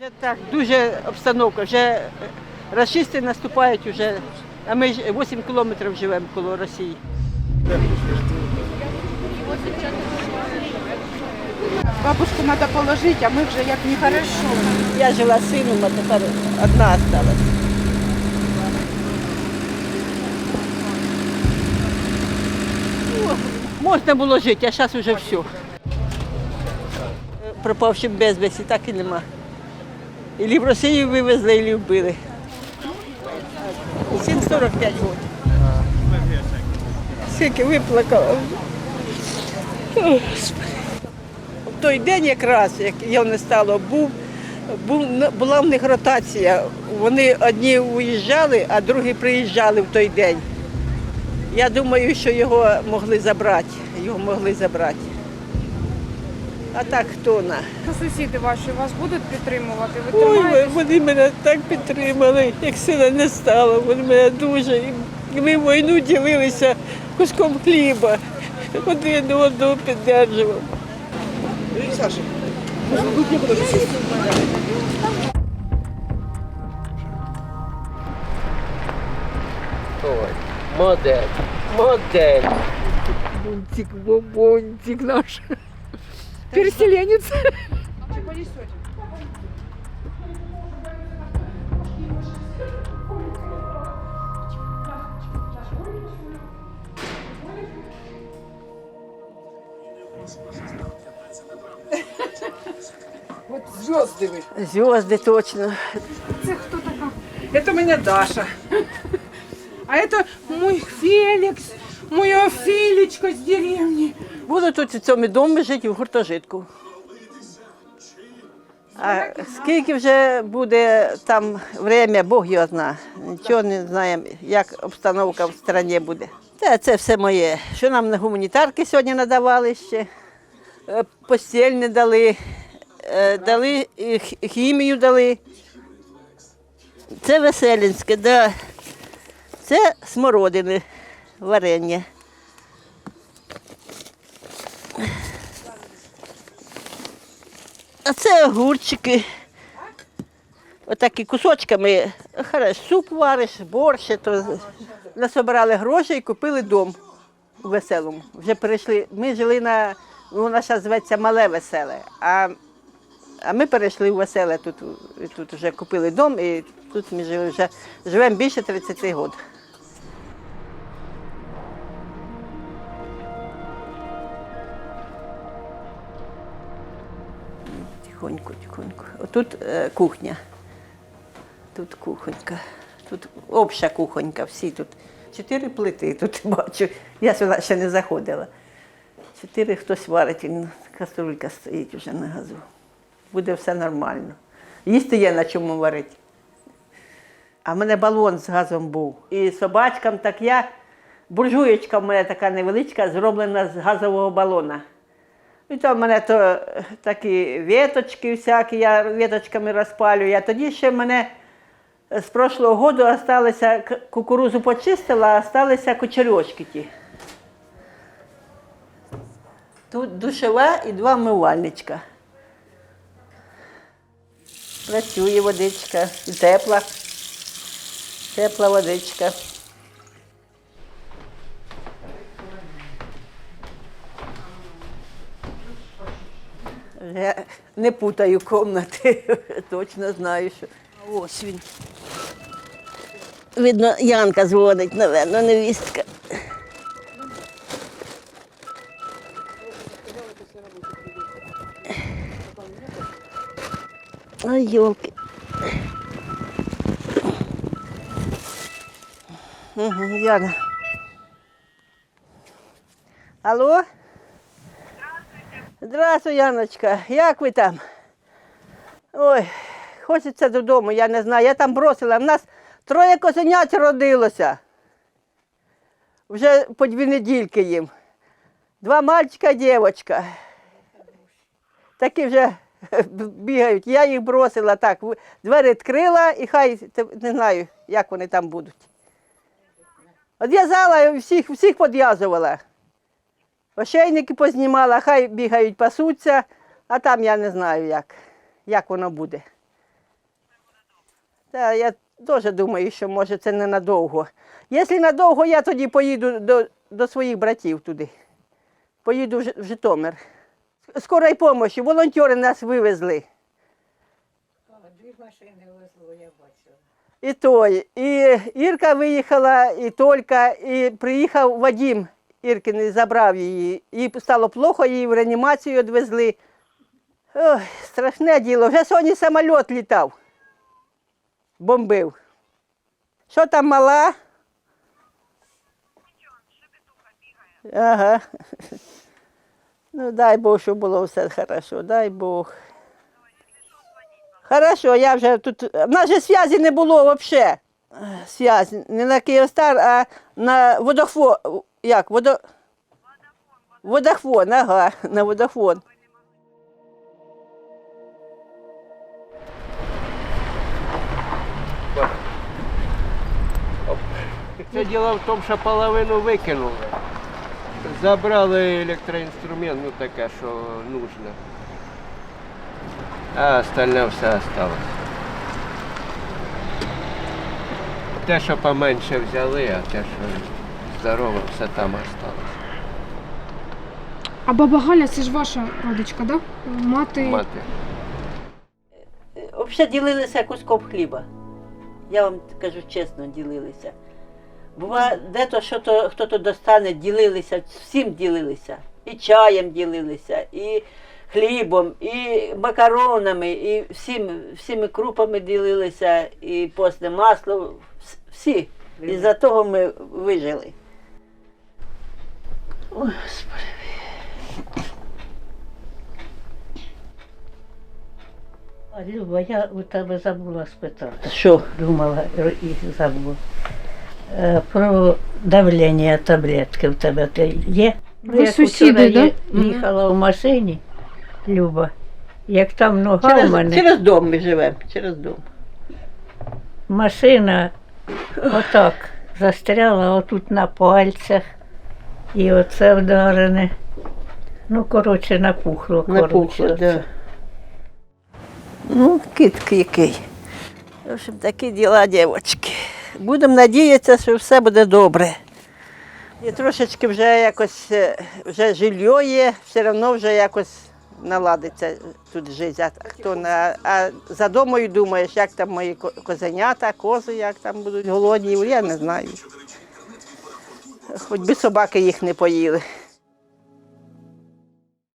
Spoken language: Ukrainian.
Вже так, дуже обстановка, вже е, расисти наступають вже, а ми ж 8 кілометрів живемо коло Росії. Бабушку надо положить, а мы вже як не хорошо. Я жила з сином, а тепер одна осталась. Можна було жити, а зараз вже все. Пропавшим безвісті так і нема. Ілі в Росію вивезли, ілі вбили. Син 45 років. Скільки виплакала. В той день якраз, як його не стало, був, був, була в них ротація. Вони одні уїжджали, а другі приїжджали в той день. Я думаю, що його могли забрати. Його могли забрати. А так хто на? Сусіди ваші вас будуть підтримувати? Ви Ой, тримаєтесь? вони мене так підтримали, як сина не стало. Вони мене дуже. І ми війну ділилися куском хліба. Один одного підтримував. Ой, модель, модель. Бунтик, бонтик наш. Переселенец. Вот звезды вы. Зв'язки точно. Це хто така? Это у меня Даша. А это мой Феликс, моя Филечка с деревни. Буду тут у цьому домі жити в гуртожитку. А скільки вже буде там время, Бог його знає. Нічого не знаємо, як обстановка в країні буде. Та це все моє. Що нам на гуманітарки сьогодні надавали ще, Е, постіль не дали, е, дали хімію дали. Це веселінське, да. Це смородини, варення. А це огурчики. Отакі кусочками. Хорошо, суп вариш, борщ, то насобирали гроші і купили дом у веселому. Вже перейшли. Ми жили на, ну, вона зветься Мале Веселе. А, а ми перейшли у веселе тут, тут вже купили дом і тут ми жили вже живемо більше 30 років. Тихонько, тихонько. Отут е, кухня. Тут кухонька. Тут обща кухонька, всі тут. Чотири плити тут бачу. Я сюди ще не заходила. Чотири хтось варить, каструлька стоїть вже на газу. Буде все нормально. Їсти є на чому варити. А в мене балон з газом був. І собачкам так я. Буржуєчка в мене така невеличка, зроблена з газового балона. І там в мене то е, такі віточки всякі, я віточками розпалюю. А тоді ще мене з прошлого року осталися, кукурузу почистила, а залишилися кучерьочки ті. Тут душова і два мивальничка. Працює водичка, і тепла. Тепла водичка. Я не путаю комнати, точно знаю, що. Ось він. Видно, Янка дзвонить, напевно, невістка. Ой, елки. Угу, Яна. Алло? Здравствуй, Яночка. Як ви там? Ой, хочеться додому, я не знаю. Я там бросила. У нас троє козенят родилося. Вже по дві недільки їм. Два мальчика і дівчинка. Такі вже бігають. Я їх бросила так. Двері відкрила і хай не знаю, як вони там будуть. Одв'язала всіх, всіх підв'язувала. Ошейники познімала, хай бігають, пасуться, а там я не знаю, як, як воно буде. Та я теж думаю, що може це ненадовго. Якщо надовго, я тоді поїду до, до своїх братів туди. Поїду в Житомир. Скорої помощі, волонтери нас вивезли. Дві машини везло, я бачила. І той, і Ірка виїхала, і Толька, і приїхав Вадим Іркин, забрав її. Їй стало плохо, її в реанімацію відвезли. Ой, страшне діло. Вже сьогодні самоліт літав. Бомбив. Що там мала? Ага. Ну, дай Бог, щоб було все хорошо, дай Бог. Хорошо, я вже тут. У нас же зв'язі не було взагалі. Зв'язь не на Київстар, а на водофон. Як? Водо... Водофон, ага, на водофон. Це діло в тому, що половину викинули. Забрали електроінструмент, ну таке, що нужно. А остальне все осталось. Те, що поменше взяли, а те, що здорове, все там осталось. А баба Галя, це ж ваша родичка, да? Мати. Мати. Взагалі ділилися куском хліба. Я вам кажу чесно, ділилися. Бува, де-то що то хто-то достане, ділилися, всім ділилися. І чаєм ділилися, і хлібом, і макаронами, і всім, всіми крупами ділилися, і постне масло. вс- Всі. І за того ми вижили. Ой, Господи. А, Люба, я у тебе забула спитати. Що? Думала і забула. Е, Про давлення таблетки в тебе те є? Ви Як сусіди, вчора да? є- Їхала в машині, Люба, як там нога в Через, мене, через дом ми живемо, через дом. машина отак застряла отут на пальцях. І оце вдарене. Ну, коротше, напухло. Напухло, коротше, да. Ну, кит який. В общем, такі діла, дівчатки. Будемо надіятися, що все буде добре. І трошечки вже якось е, вже жилье є, все одно вже якось наладиться тут життя. Хто на а за домою думаєш, як там мої козенята, кози, як там будуть голодні, я не знаю. Хоч би собаки їх не поїли.